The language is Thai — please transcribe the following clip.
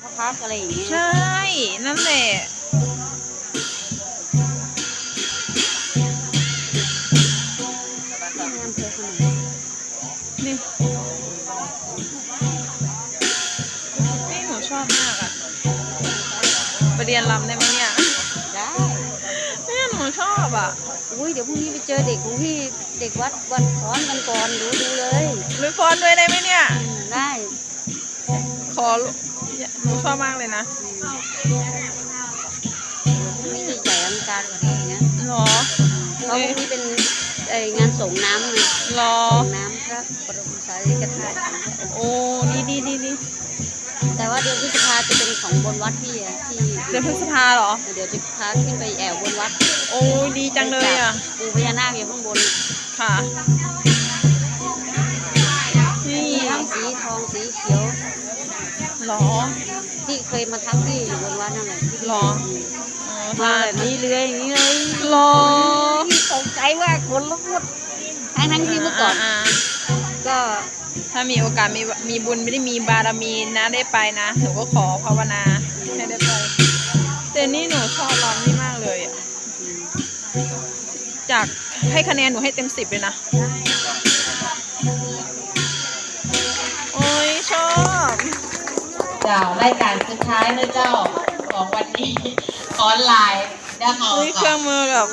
พระพักตร์อะไรอย่างเงี้ยใช่ นั่นแหละที่อำเภอขนมนี่นี่หนูชอบมากอะไปเรียนรำได้ไหมเนี่ยได้เนี่ยหนูชอบอะอุ้ยเดี๋ยวพรุ่งนี้ไปเจอเด็กของพี่เด็กวัดวัดสอนกันก่อนดูดูเลยหรือฟ้อนด้วยได้ไหมเนี่ยอืมได้ ขอ หนูชอบมากเลยนะพรุ่งนี้จะใหญ่อลังการกว่านี้นะหรอเพราะพรุ่งนี้เป็นเอ่องานส่งน้ำไงหรอส่งน้ำพระบรมสารีริกธาตุของพระองค์โอ้ดีดีดีดีแต่ว่าเดือนพฤษภาจะเป็นของบนวัดพี่อะที่เดือนพฤษภาเหรอ เดี๋ยวจะพาขึ้นไปแอวบนวัด โอ้ดีจังเลยอะปูพญานาคอยู่ข้างบน ค่ะนี่มีทั้งสีทองสีเขียว หรอที่เคยมาทักที่อยู่บนวัดนั่นแหละที่หรออ๋อมามาแบบนี้เลยอย่างนี้เลยหรอที่ตกใจว่าคนลุกหมดทั้งทั้งที่เมื่อก่อนาก็ถ้ามีโอกาสมีมีบุญไม่ได้มีบารมีนะได้ไปนะหนูก็ขอภาวนาให้ได้ไปแต่นี่หนูชอบร้านนี้มากเลยอะจากให้คะแนนหนูให้เต็มสิบเลยนะ จ้ารายการสุดท้ายนะเจ้าของวันนี้ออนไลน์นะคะอุ้ยเครื่องมือแบบ